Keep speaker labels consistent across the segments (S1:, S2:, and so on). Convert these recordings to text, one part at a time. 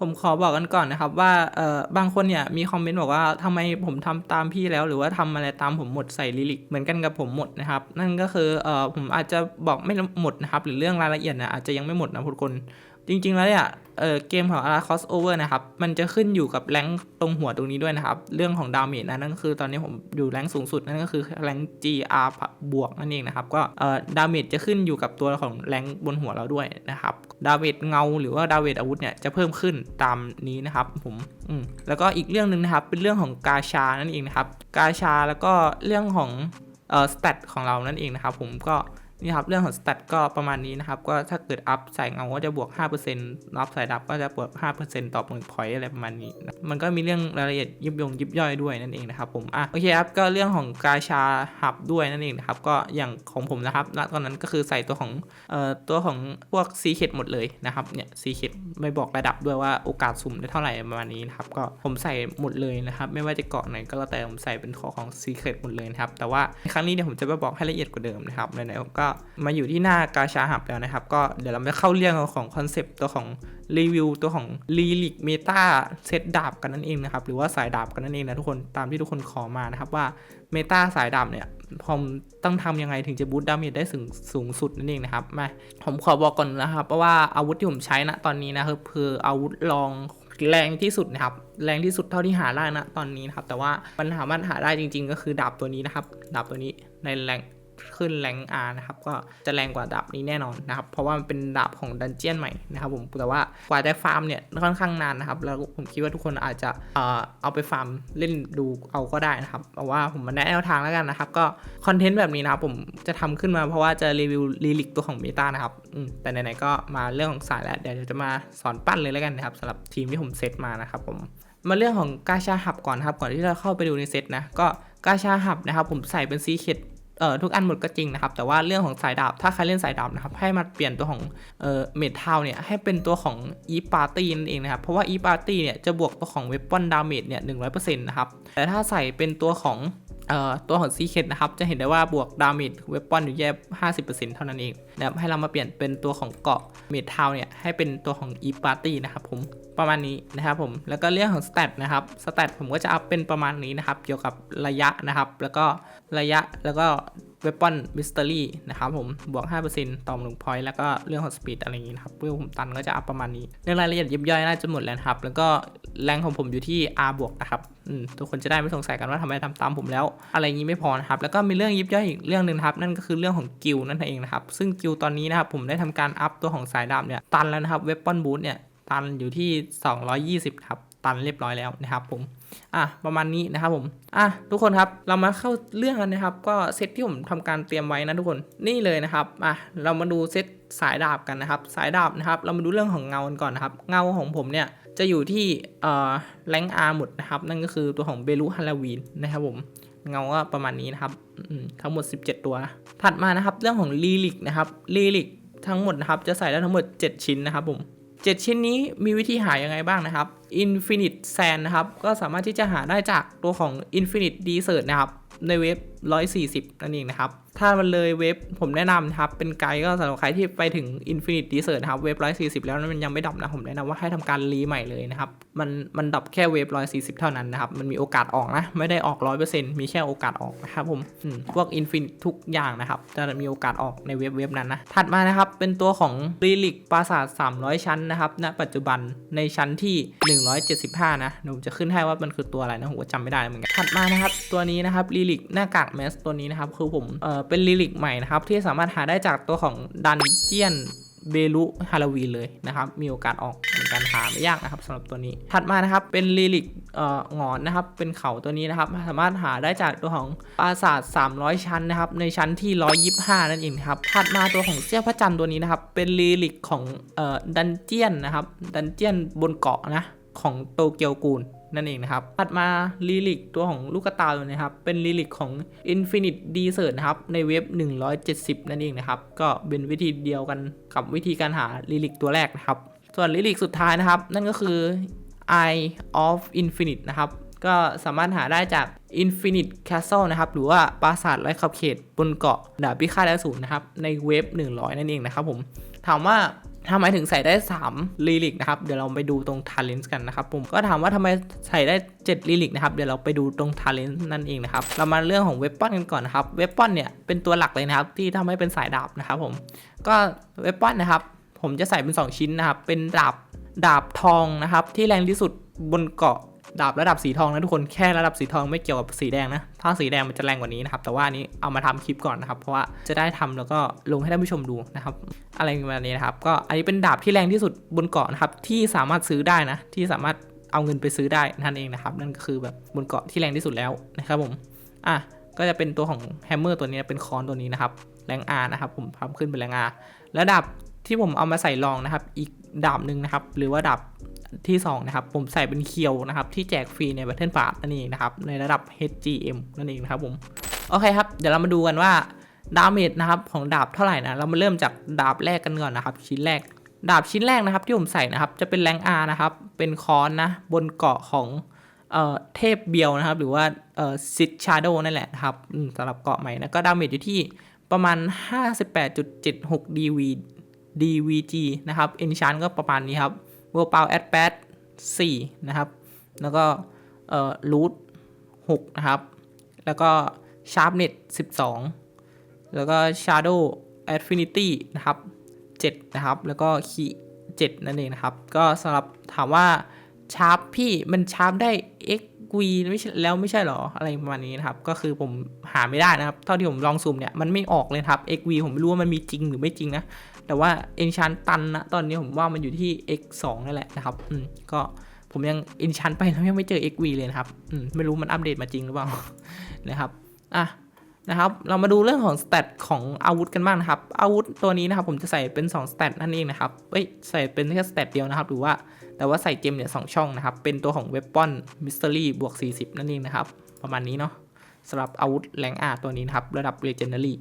S1: ผมขอบอกกันก่อนนะครับว่าเอ่อบางคนเนี่ยมีคอมเมนต์บอกว่าทำไมผมทำตามพี่แล้ว หรือว่าทำอะไรตามผมหมดใส่ลิลิกเหมือนกันกับผมหมดนะครับ นั่นก็คือเอ่อผมอาจจะบอกไม่หมดนะครับ หรือเรื่องรายละเอียดนะอาจจะยังไม่หมดนะทุกคน จริงๆแล้วเนี่ยเออเกมของ a r a c o s Over นะครับ มันจะขึ้นอยู่กับแรงค์ตรงหัวตรงนี้ด้วยนะครับ เรื่องของดาเมจนะนั่นก็คือตอนนี้ผมอยู่แรงค์สูงสุด นั่นก็คือแรงค์ GR บวกนั่นเองนะครับ ก็เออดาเมจจะขึ้นอยู่กับตัวของแรงค์บนหัวเราด้วยนะครับ ดาเมจเงาหรือว่าดาเมจอาวุธเนี่ยจะเพิ่มขึ้นตามนี้นะครับผมอืมแล้วก็อีกเรื่องหนึ่งนะครับ เป็นเรื่องของกาชานั่นเองนะครับ กาชาแล้วก็เรื่องของเออสเตตของเรานั่นเองนะครับ ผมก็ นี่ครับเรื่องของสเตตก็ประมาณนี้นะครับ ก็ถ้าเกิดอัพใส่เงาก็จะบวก5%อัพใส่ดับก็จะบวก 5%ต่อหนึ่งพอยต์อะไรประมาณนี้นะมันก็มีเรื่องรายละเอียดยิบยงยิบย่อยด้วยนั่นเองนะครับผมอะโอเคครับก็เรื่องของกาชาหับด้วยนั่นเองนะครับก็อย่างของผมนะครับณตอนนั้นก็คือใส่ตัวของเอ่อตัวของพวกซีเคดหมดเลยนะครับเนี่ยซีเคดไม่บอกระดับด้วยว่าโอกาสสุ่มได้เท่าไหร่ประมาณนี้นะครับก็ผมใส่หมดเลยนะครับไม่ว่าจะเกาะไหนก็แล้วแต่ผมใส่เป็นของของซีเคดหมดเลยนะครับแต่ว่าครั้งนี้เนี่ยผมจะมาบอกให้ละเอียดกว่าเดิมนะครับไหนๆผมก็มาอยู่ที่หน้ากาชาหับแล้วนะครับ ก็เดี๋ยวเราไปเข้าเรื่องของคอนเซปต์ตัวของรีวิวตัวของลีลิกเมตาเซตดาบกันนั่นเองนะครับ หรือว่าสายดาบกันนั่นเองนะทุกคนตามที่ทุกคนขอมานะครับว่าเมตาสายดาบเนี่ยผมต้องทำยังไงถึงจะบูตดาเมจได้สูงสูงสุดนั่นเองนะครับมาผมขอบอกก่อนนะครับ เพราะว่าอาวุธที่ผมใช้ณตอนนี้นะครับคืออาวุธรองแรงที่สุดนะครับแรงที่สุดเท่าที่หาได้นะตอนนี้นะครับ แต่ว่ามันสามารถหาได้จริง ๆ ก็คือดาบตัวนี้นะครับดาบตัวนี้ในแรง ขึ้นแรงอานะครับก็จะแรงกว่าดาบนี้แน่นอนนะครับเพราะว่ามันเป็นดาบของดันเจียนใหม่นะครับผมแต่ว่ากว่าจะฟาร์มเนี่ยค่อนข้างนานนะครับแล้วผมคิดว่าทุกคนอาจจะเอาไปฟาร์มเล่นดูเอาก็ได้นะครับเพราะว่าผมมาแนะแนวทางแล้วกันนะครับก็คอนเทนต์แบบนี้นะครับผมจะทำขึ้นมาเพราะว่าจะรีวิวลีลิกตัวของเมตานะครับแต่ไหนๆก็มาเรื่องของสายแล้วเดี๋ยวจะมาสอนปั้นเลยแล้วกันนะครับสำหรับทีมที่ผมเซตมานะครับผมมาเรื่องของกาชาหับก่อนครับก่อนที่เราเข้าไปดูในเซตนะก็กาชาหับนะครับผมใส่เป็นซีเคด เอ่อทุกอันหมดก็จริงนะครับ แต่ว่าเรื่องของสายดาบ ถ้าใครเล่นสายดาบนะครับ ให้มาเปลี่ยนตัวของเอ่อเมทาวเนี่ย ให้เป็นตัวของอีปาร์ตี้นั่นเองนะครับ เพราะว่าอีปาร์ตี้เนี่ยจะบวกตัวของเวปอนดาเมจเนี่ยหนึ่งร้อยเปอร์เซ็นต์นะครับ แต่ถ้าใส่เป็นตัวของ ตัวของซีเคดนะครับ จะเห็นได้ว่าบวกดาเมจเวปอนอยู่แค่ห้าสิบเปอร์เซ็นต์เท่านั้นเองนะครับให้เรามาเปลี่ยนเป็นตัวของเกาะเมทาวเนี่ย ให้เป็นตัวของอีปาร์ตี้นะครับผมประมาณนี้นะครับผมแล้วก็เรื่องของสเตตนะครับสเตตผมก็จะอัพเป็นประมาณนี้นะครับ เกี่ยวกับระยะนะครับ แล้วก็ระยะแล้วก็เวปอนมิส t ต r รี่นะครับผมบวก 5%ต่อหนึ่งพอยต์แล้วก็เรื่องของสปีดอะไรอย่างนี้นะครับเพื่อผมตันก็จะอัพประมาณนี้เรื่องรายละเอียดยิบย่อยน่าจะหมดแล้วนะครับ แล้วก็ แรงของผมอยู่ที่ R บวกนะครับทุกคนจะได้ไม่สงสัยกันว่าทำไมทำตามผมแล้ว อะไรงนี้ไม่พอนะครับ แล้วก็มีเรื่องยิบย่อยอีกเรื่องหนึ่งครับ นั่นก็คือเรื่องของกิลนั่นเองนะครับ ซึ่งกิลตอนนี้นะครับผมได้ทำการอัพตัวของสายดาบเนี่ยตันแล้วนะครับเวปอนบูทเนี่ยตันอยู่ที่ 220ครับตันเรียบร้อยแล้วนะครับผมอะประมาณนี้นะครับผมอะทุกคนครับเรามาเข้าเรื่องกันนะครับ ก็เซตที่ผมทำการเตรียมไว้นะทุกคนนี่เลยนะครับอะเรามาดูเซตสายดาบกันนะครับ สายดาบนะครับ เรามาดูเรื่องของเงากันก่อนนะครับ เงาของผมเนี่ย จะอยู่ที่แรงอาร์หมดนะครับ นั่นก็คือตัวของเบลูฮาลาวีนนะครับผมเงาก็ประมาณนี้นะครับทั้งหมด 17 ตัว ถัดมานะครับเรื่องของลีลิกนะครับลีลิกทั้งหมดนะครับจะใส่ได้ทั้งหมด 7 ชิ้นนะครับผม7 ชิ้นนี้มีวิธีหายังไงบ้างนะครับ Infinite Sand นะครับ ก็สามารถที่จะหาได้จากตัวของ Infinite Desert นะครับ ในเว็บ140 นั่นเองนะครับ ถ้ามันเลยเว็บผมแนะนำนะครับ เป็นไกด์ก็สำหรับใครที่ไปถึง Infinite Desert นะครับ เว็บ 140 แล้วมันยังไม่ดับนะ ผมแนะนำว่าให้ทำการรีใหม่เลยนะครับ มันมันดับแค่เว็บ 140 เท่านั้นนะครับ มันมีโอกาสออกนะ ไม่ได้ออก 100%มีแค่โอกาสออกนะครับผมพวก Infinite ทุกอย่างนะครับ จะมีโอกาสออกในเว็บเว็บนั้นนะ ถัดมานะครับ เป็นตัวของ r e l i c ปราสาท 300 ชั้นนะครับณปัจจุบันในชั้นที่ 175 นะเดี๋ยวผมจะขึ้นให้ว่ามันคือตัวอะไรนะผมก็จำไม่ได้เหมือนกันถัดมานะครับตัวนี้นะครับ r e l i c หน้ากากแมสตัวนี้นะครับ คือผมเออเป็น r e l i c ใหม่นะครับ ที่สามารถหาได้จากตัวของดันเจียนเบลุฮาโลวีนเลยนะครับ มีโอกาสออกเหมือนกันหาไม่ยากนะครับสำหรับตัวนี้ ถัดมานะครับเป็นลิลิกเอ่อหงอนนะครับ เป็นเขาตัวนี้นะครับ สามารถหาได้จากตัวของปราสาท 300 ชั้นนะครับ ในชั้นที่ 125 นั่นเองครับ ถัดมาตัวของเสี้ยวพระจันทร์ตัวนี้นะครับ เป็นลิลิกของเอ่อดันเจียนนะครับ ดันเจียนบนเกาะนะของโตเกียวกูล นั่นเองนะครับ ถัดมาลีลิกตัวของลูกกระตายตัวนี้ครับ เป็นลีลิกของ Infinite Desert นะครับ ในเว็บ 170 นั่นเองนะครับ ก็เป็นวิธีเดียวกันกับวิธีการหาลีลิกตัวแรกนะครับ ส่วนลีลิกสุดท้ายนะครับ นั่นก็คือ Eye of Infinite นะครับ ก็สามารถหาได้จาก Infinite Castle นะครับ หรือว่าปราสาทไร้ขอบเขตบนเกาะดาบพิฆาตอสูรนะครับ ในเว็บ 100 นั่นเองนะครับผม ถามว่า ทำไมถึงใส่ได้3ลีลิกนะครับ เดี๋ยวเราไปดูตรง talent กันนะครับผมก็ถามว่าทำไมใส่ได้7ลีลิกนะครับ เดี๋ยวเราไปดูตรง talent นั่นเองนะครับ เรามาเรื่องของเวปปอนกันก่อนนะครับ เวปปอนเนี่ยเป็นตัวหลักเลยนะครับที่ทำให้เป็นสายดาบนะครับผม ก็เวปปอนนะครับ ผมจะใส่เป็น 2 ชิ้นนะครับ เป็นดาบดาบทองนะครับที่แรงที่สุดบนเกาะ ดาบระดับสีทองนะทุกคนแค่ระดับสีทองไม่เกี่ยวกับสีแดงนะ ถ้าสีแดงมันจะแรงกว่านี้นะครับแต่ว่านี้เอามาทำคลิปก่อนนะครับ เพราะว่าจะได้ทำแล้วก็ลงให้ท่านผู้ชมดูนะครับ อะไรแบบนี้นะครับ ก็อันนี้เป็นดาบที่แรงที่สุดบนเกาะนะครับที่สามารถซื้อได้นะ ที่สามารถเอาเงินไปซื้อได้นั่นเองนะครับ นั่นก็คือแบบบนเกาะที่แรงที่สุดแล้วนะครับผมอะก็จะเป็นตัวของแฮมเมอร์ตัวนี้เป็นคอนตัวนี้นะครับแรงอานะครับผมทำขึ้นเป็นแรงอาแล้วดาบที่ผมเอามาใส่รองนะครับ อีกดาบหนึ่งนะครับ หรือว่าดาบ ที่2นะครับผมใส่เป็นเคียวนะครับที่แจกฟรีใน Battle Pass นั่นเองนะครับในระดับ HGM นั่นเองนะครับผมโอเคครับเดี๋ยวเรามาดูกันว่าดาเมจนะครับของดาบเท่าไหร่นะเรามาเริ่มจากดาบแรกกันก่อนนะครับ ชิ้นแรก ดาบชิ้นแรกนะครับที่ผมใส่นะครับจะเป็นแรงอานะครับเป็นคอนนะบนเกาะของเอ่อเทพเบียวนะครับ หรือว่าเอ่อซิดชาร์โดนั่นแหละครับสำหรับเกาะใหม่นะก็ดาเมจอยู่ที่ประมาณ 58.76 DV DVG นะครับ Enchant ก็ประมาณนี้ครับ w o r l d Power at 8 4นะครับ แล้วก็เอ่อ Root 6นะครับ แล้วก็ Sharpness 12 แล้วก็ Shadow Affinity นะครับ 7 นะครับ แล้วก็ Key 7 นั่นเองนะครับ ก็สำหรับถามว่าชาร์ปพี่มันชาร์ปได้ x v ไม่ใช่แล้วไม่ใช่หรออะไรประมาณนี้นะครับ ก็คือผมหาไม่ได้นะครับ เท่าที่ผมลองซูมเนี่ยมันไม่ออกเลยครับ x v ผมไม่รู้ว่ามันมีจริงหรือไม่จริงนะ แต่ว่า Enchant ตันนะตอนนี้ผมว่ามันอยู่ที่ x 2นั่นแหละนะครับอืมก็ผมยัง Enchant ไปแล้วยังไม่เจอ x v เลยนะครับอืมไม่รู้มันอัปเดตมาจริงหรือเปล่านะครับอะนะครับเรามาดูเรื่องของสเตตของอาวุธกันบ้างนะครับ อาวุธตัวนี้นะครับผมจะใส่เป็น2สเตตนั่นเองนะครับเอ้ยใส่เป็นแค่สเตตเดียวนะครับ หรือว่าแต่ว่าใส่เกมเนี่ยสช่องนะครับ เป็นตัวของ Weapon Mystery บวก 40 นั่นเองนะครับ ประมาณนี้เนาะสำหรับอาวุธแรงอาตัวนี้นะครับ ระดับ Legendary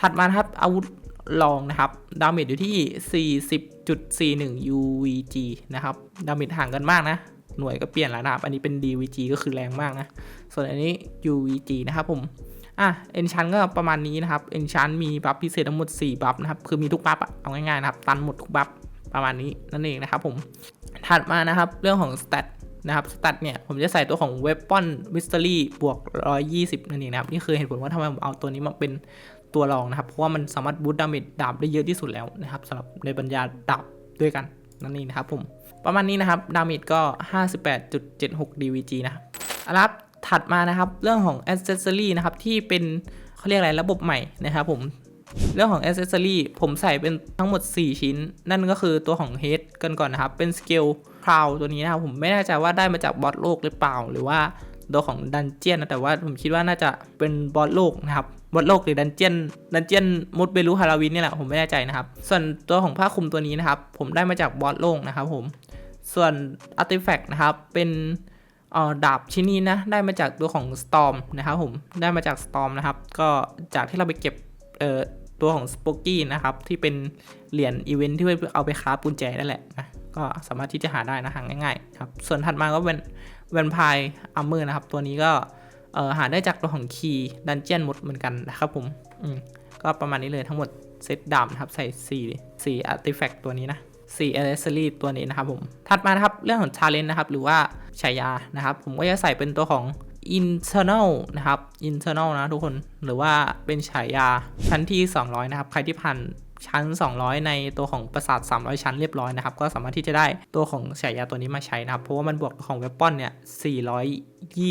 S1: ถัดมาครับอาวุธรองนะครับ ดาเมจอยู่ที่ 40.41 UVG นะครับ ดาเมจห่างกันมากนะ หน่วยก็เปลี่ยนแล้วนะครับ อันนี้เป็น DVG ก็คือแรงมากนะ ส่วนอันนี้ UVG นะครับผม อะ e n c h a n ก็ประมาณนี้นะครับ e n c h a n มีบัฟพิเศษทั้งหมด 4 บัฟนะครับ คือมีทุกบัฟอะเอาง่ายๆนะครับ ตันหมดทุกบัฟประมาณนี้นั่นเองนะครับผม ถัดมานะครับ เรื่องของ stat นะครับ stat เนี่ย ผมจะใส่ตัวของ weapon mystery บวก 120 นั่นเองนะครับ นี่คือเหตุผลว่าทำไมผมเอาตัวนี้มาเป็น ตัวรองนะครับ เพราะว่ามันสามารถบูตดาเมจดาบได้เยอะที่สุดแล้วนะครับสำหรับในบรรดาดาบด้วยกันนั่นเองนะครับผมประมาณนี้นะครับดาเมจก็ 58.76 DVG นะครับอาละครับถัดมานะครับเรื่องของ accessory นะครับที่เป็นเขาเรียกอะไรระบบใหม่นะครับผมเรื่องของ accessory ผมใส่เป็นทั้งหมด 4 ชิ้น นั่นก็คือตัวของ head กันก่อนนะครับ เป็น scale crown ตัวนี้นะครับ ผมไม่แน่ใจว่าได้มาจากบอสโลกหรือเปล่า หรือว่าตัวของดันเจียนนะแต่ว่าผมคิดว่าน่าจะเป็นบอสโลกนะครับ บอสโลกหรือดันเจียนดันเจียนมุดเบลูฮาราวินนี่แหละผมไม่แน่ใจนะครับ ส่วนตัวของผ้าคลุมตัวนี้นะครับ ผมได้มาจากบอสโลกนะครับผมส่วน artifact นะครับเป็นอ่อดาบชิ้นนี้นะได้มาจากตัวของ Storm นะครับผมได้มาจาก Storm นะครับก็จากที่เราไปเก็บเอ่อตัวของ Spooky นะครับที่เป็นเหรียญอีเวนท์ที่เอาไปค้าปุญแจนั่นแหละนะก็สามารถที่จะหาได้นะหาง่ายๆครับส่วนถัดมาก็เป็นแวนพายอัมเมอร์นะครับตัวนี้ก็ หาได้จากตัวของคีย์ดันเจียนมดเหมือนกันนะครับผมมก็ประมาณนี้เลยทั้งหมดเซตดาบนะครับใส่ 4 4 artifact ตัวนี้นะ4 accessory ตัวนี้นะครับผมถัดมานะครับเรื่องของ challenge นะครับหรือว่าฉายานะครับ ผมก็จะใส่เป็นตัวของ internal นะครับ internal นะทุกคนหรือว่าเป็นฉายาชั้นที่ 200 นะครับ ใครที่ผ่าน ชั้น 200 ในตัวของประสาท 300 ชั้นเรียบร้อยนะครับ ก็สามารถที่จะได้ตัวของฉายาตัวนี้มาใช้นะครับ เพราะว่ามันบวกของเวปอนเนี่ย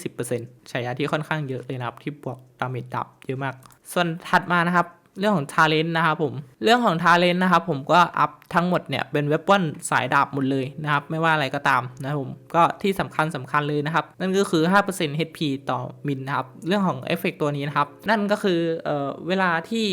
S1: 420%ฉายาที่ค่อนข้างเยอะเลยนะครับ ที่บวกดาเมจดับเยอะมาก ส่วนถัดมานะครับ เรื่องของทาเลนต์นะครับผม เรื่องของทาเลนต์นะครับผมก็อัพทั้งหมดเนี่ยเป็นเว p o n สายดาบหมดเลยนะครับ ไม่ว่าอะไรก็ตามนะครับผมก็ที่สำคัญสำคัญเลยนะครับ นั่นก็คือ 5% HP ต่อมิลนะครับ เรื่องของเอฟเฟกตัวนี้นะครับ นั่นก็คือเอ่อเวลาที่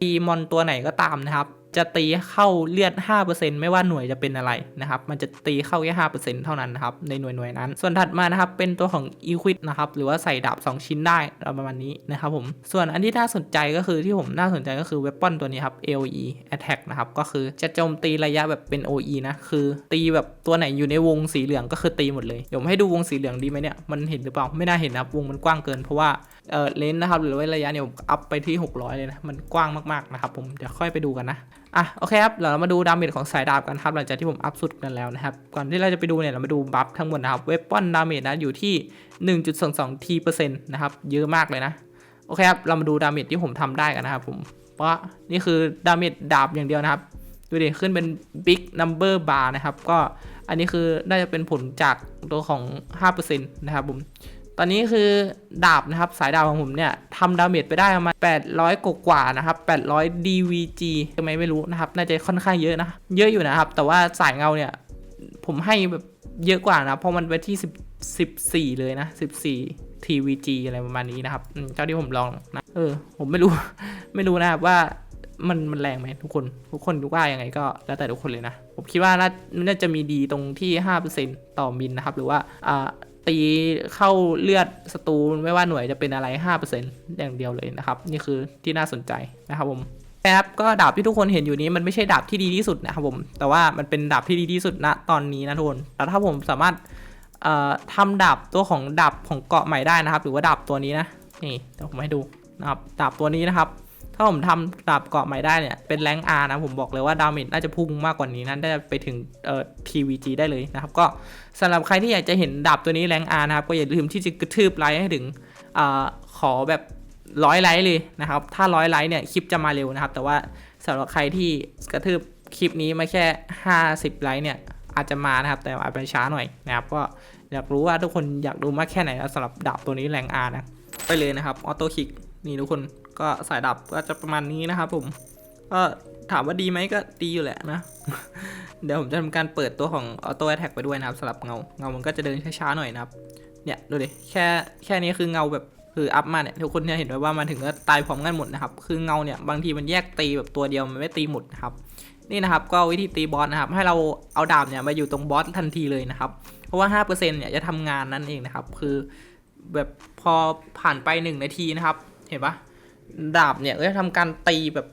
S1: ตีมอนตัวไหนก็ตามนะครับ จะตีเข้าเลือด 5%ไม่ว่าหน่วยจะเป็นอะไรนะครับ มันจะตีเข้าแค่ 5%เท่านั้นนะครับ ในหน่วยหน่วยนั้น ส่วนถัดมานะครับ เป็นตัวของ Equip นะครับ หรือว่าใส่ดาบ 2 ชิ้นได้ประมาณนี้นะครับผม ส่วนอันที่น่าสนใจก็คือที่ผมน่าสนใจก็คือ Weapon ตัวนี้ครับ AOE Attack นะครับ ก็คือจะโจมตีระยะแบบเป็น OE นะ คือตีแบบตัวไหนอยู่ในวงสีเหลืองก็คือตีหมดเลย เดี๋ยวผมให้ดูวงสีเหลืองดีไหมเนี่ย มันเห็นหรือเปล่า ไม่น่าเห็นนะครับ วงมันกว้างเกิน เพราะว่าเออเลนส์นะครับ หรือว่าระยะเนี่ยผมอัพไปที่ 600 เลยนะ มันกว้างมากๆนะครับผม เดี๋ยวค่อยไปดูกันนะ อะโอเคครับเรามาดูดาเมจของสายดาบกันครับหลังจากที่ผมอัพสุดกันแล้วนะครับก่อนที่เราจะไปดูเนี่ยเรามาดูบัฟทั้งหมดนะครับเวปอนดาเมจนะอยู่ที่ 1.22ทีเปอร์เซ็นต์นะครับเยอะมากเลยนะโอเคครับเรามาดูดาเมจที่ผมทำได้กันนะครับผมเพราะนี่คือดาเมจดาบอย่างเดียวนะครับดูดิขึ้นเป็น big number bar นะครับก็อันนี้คือน่าจะเป็นผลจากตัวของ 5%นะครับผม ตอนนี้คือดาบนะครับสายดาบของผมเนี่ยทำดาเมจไปได้ประมาณ800กว่ากว่านะครับ800 DVG ทำไมไม่รู้นะครับ น่าจะค่อนข้างเยอะนะ เยอะอยู่นะครับ แต่ว่าสายเงาเนี่ย ผมให้แบบเยอะกว่านะ เพราะมันไปที่10 14 เลยนะ 14 TVG อะไรประมาณนี้นะครับเท่าที่ผมลองนะ เออ ผมไม่รู้ ไม่รู้นะครับว่ามันมันแรงไหมทุกคนทุกคนดูว่ายังไงก็แล้วแต่ทุกคนเลยนะ ผมคิดว่าน่าจะมีดีตรงที่ 5%ต่อมิลนะครับ หรือว่าอ่า ตีเข้าเลือดศัตรูไม่ว่าหน่วยจะเป็นอะไร 5%อย่างเดียวเลยนะครับ นี่คือที่น่าสนใจนะครับผมครับก็ดาบที่ทุกคนเห็นอยู่นี้มันไม่ใช่ดาบที่ดีที่สุดนะครับผมแต่ว่ามันเป็นดาบที่ดีที่สุดณตอนนี้นะทุกคนแต่ถ้าผมสามารถเอ่อทำดาบตัวของดาบของเกาะใหม่ได้นะครับ หรือว่าดาบตัวนี้นะนี่เดี๋ยวผมให้ดูนะครับดาบตัวนี้นะครับ ถ้าผมทำดาบเกาะใหม่ได้เนี่ยเป็นแรงอาร์นะผมบอกเลยว่าดาเมจน่าจะพุ่งมากกว่านี้นะได้ไปถึงเอ่อ TVG ได้เลยนะครับ ก็สำหรับใครที่อยากจะเห็นดาบตัวนี้แรงอาร์นะครับก็อย่าลืมที่จะกระทืบไลค์ให้ถึงอ่าขอแบบร้อยไลค์เลยนะครับ ถ้าร้อยไลค์เนี่ยคลิปจะมาเร็วนะครับ แต่ว่าสำหรับใครที่กระทืบคลิปนี้มาแค่ 50 ไลค์เนี่ยอาจจะมานะครับ แต่อาจจะช้าหน่อยนะครับก็อยากรู้ว่าทุกคนอยากดูมากแค่ไหนสำหรับดาบตัวนี้แรงอานะไปเลยนะครับออโต้คลิกนี่ทุกคน ก็สายดับก็จะประมาณนี้นะครับผม ก็ถามว่าดีไหมก็ดีอยู่แหละนะ เดี๋ยวผมจะทำการเปิดตัวของออโต้แอ t แทกไปด้วยนะครับสำหรับเงา เงามันก็จะเดินช้าๆหน่อยนะครับ เนี่ยดูดิ แค่แค่นี้คือเงาแบบคืออัพมาเนี่ยทุกคนจะเห็นไว้ว่ามันถึงก็ตายพร้อมกันหมดนะครับ คือเงาเนี่ยบางทีมันแยกตีแบบตัวเดียวมันไม่ตีหมดนะครับ นี่นะครับก็วิธีตีบอสนะครับ ให้เราเอาดาบเนี่ยมาอยู่ตรงบอสทันทีเลยนะครับ เพราะว่า 5%เนี่ยจะทำงานนั่นเองนะครับ คือแบบพอผ่านไป 1 นาทีนะครับ เห็นปะ ดาบเนี่ยก็จะทำการตีแบบ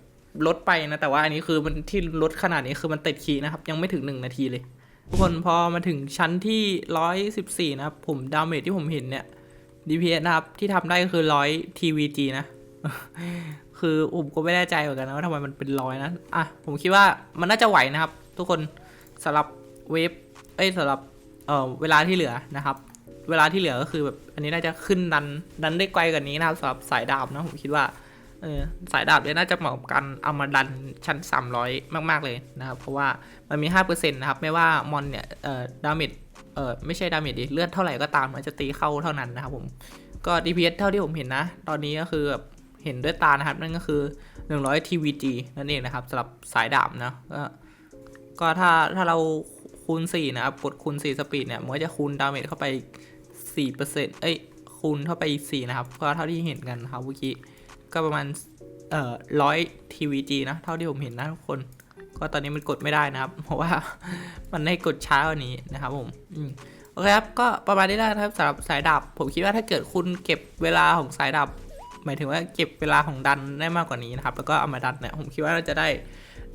S1: ลดไปนะ แต่ว่าอันนี้คือมันที่ลดขนาดนี้คือมันติดคีนะครับ ยังไม่ถึง 1 นาทีเลย ทุกคนพอมาถึงชั้นที่ 114 นะครับ ผมดาเมจที่ผมเห็นเนี่ย DPS นะครับ ที่ทำได้ก็คือ 100 TVG นะ คือผมก็ไม่แน่ใจเหมือนกันนะว่าทำไมมันเป็นร้อยนะ อะ ผมคิดว่ามันน่าจะไหวนะครับ ทุกคนสำหรับเวฟเอ้ยสำหรับเอ่อเวลาที่เหลือนะครับ เวลาที่เหลือก็คือแบบอันนี้น่าจะขึ้นดันดันได้ไกลกว่านี้นะครับสำหรับสายดาบนะผมคิดว่าเออสายดาบเนี่ยน่าจะเหมาะกับการเอามาดันชั้น 300 มาก ๆ เลยนะครับ เพราะว่ามันมี 5%นะครับ ไม่ว่ามอนเนี่ยเอ่อดาเมจเอ่อไม่ใช่ดาเมจดิเลือดเท่าไหร่ก็ตามมันจะตีเข้าเท่านั้นนะครับผมก็ DPS เท่าที่ผมเห็นนะ ตอนนี้ก็คือแบบเห็นด้วยตานะครับ นั่นก็คือ 100 TVG นั่นเองนะครับสำหรับสายดาบนะก็ก็ถ้าถ้าเราคูณ 4 นะครับกดคูณ 4 สปีดเนี่ยมันก็จะคูณดาเมจเข้าไป 4%เอ้ยคูณเข้าไปอีก 4 นะครับ ก็เท่าที่เห็นกันนะครับเมื่อกี้ก็ประมาณเอ่อร้อย TVG นะ เท่าที่ผมเห็นนะทุกคน ก็ตอนนี้มันกดไม่ได้นะครับ เพราะว่ามันให้กดช้ากว่านี้นะครับผมอืมโอเคครับ ก็ประมาณนี้ได้นะครับสำหรับสายดาบผมคิดว่าถ้าเกิดคุณเก็บเวลาของสายดาบหมายถึงว่าเก็บเวลาของดันได้มากกว่านี้นะครับ แล้วก็เอามาดันเนี่ย ผมคิดว่าเราจะได้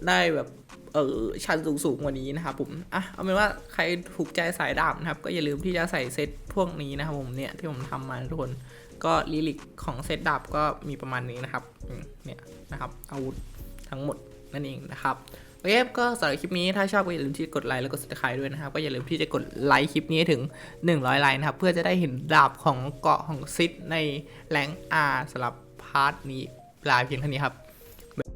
S1: ได้แบบ เออชั้นสูงสูงๆกว่านี้นะครับผมอะเอาเป็นว่าใครถูกใจสายดาบนะครับ ก็อย่าลืมที่จะใส่เซตพวกนี้นะครับผมเนี่ยที่ผมทำมาทุกคนก็ลิลิกของเซตดาบก็มีประมาณนี้นะครับเนี่ยนะครับอาวุธทั้งหมดนั่นเองนะครับโอเคก็สำหรับคลิปนี้ถ้าชอบก็อย่าลืมที่กดไลค์แล้วก็สับสไครด้วยนะครับ ก็อย่าลืมที่จะกดไลค์คลิปนี้ให้ถึง 100ไลค์นะครับ เพื่อจะได้เห็นดาบของเกาะของซิดในแรงอาสำหรับพาร์ทนี้ลาเพียงเท่านี้ครับ